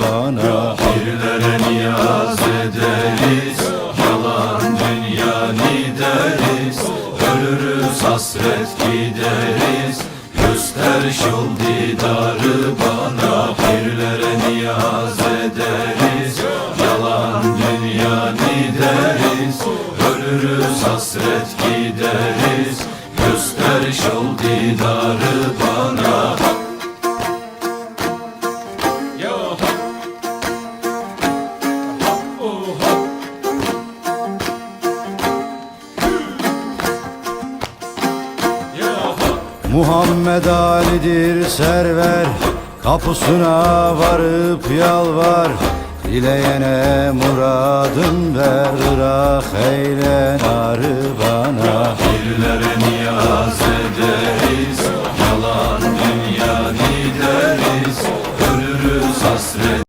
bana. Pirlere niyaz ederiz Yalan dünya deriz Ölürüz hasret gideriz. Göster şol didarı bana. Pirlere niyaz ederiz Yalan dünya deriz Ölürüz hasret gideriz. Göster şol didarı bana Muhammed Ali'dir server Kapısına varıp yalvar. Dileyene muradın ver Irak eyle narı bana. Pirlere niyaz ederiz Yalan dünya deriz Ölürüz hasret